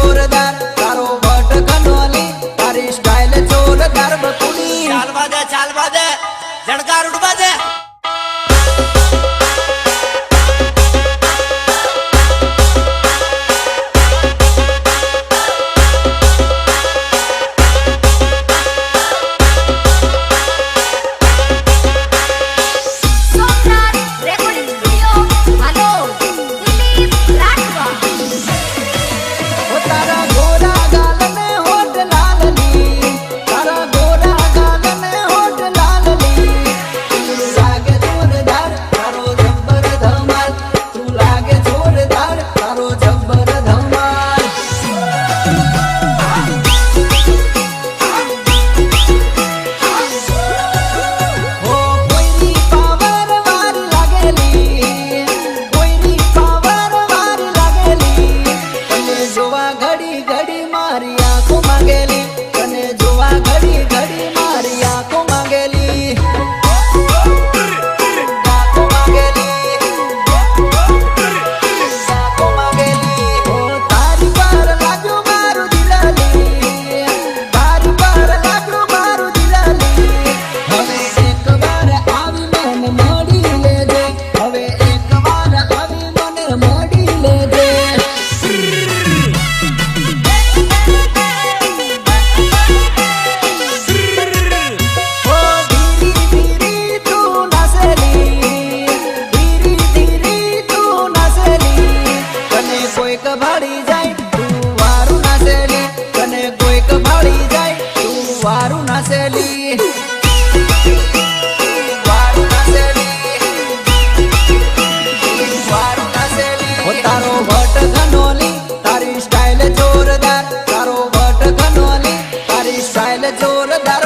જોરદાર, તારો વટ કનોલી, તારી સ્ટાઈલ જોરદાર બકુલી. ચાલવા દે ચાલવા દે, જણકાર ઉડવા દે.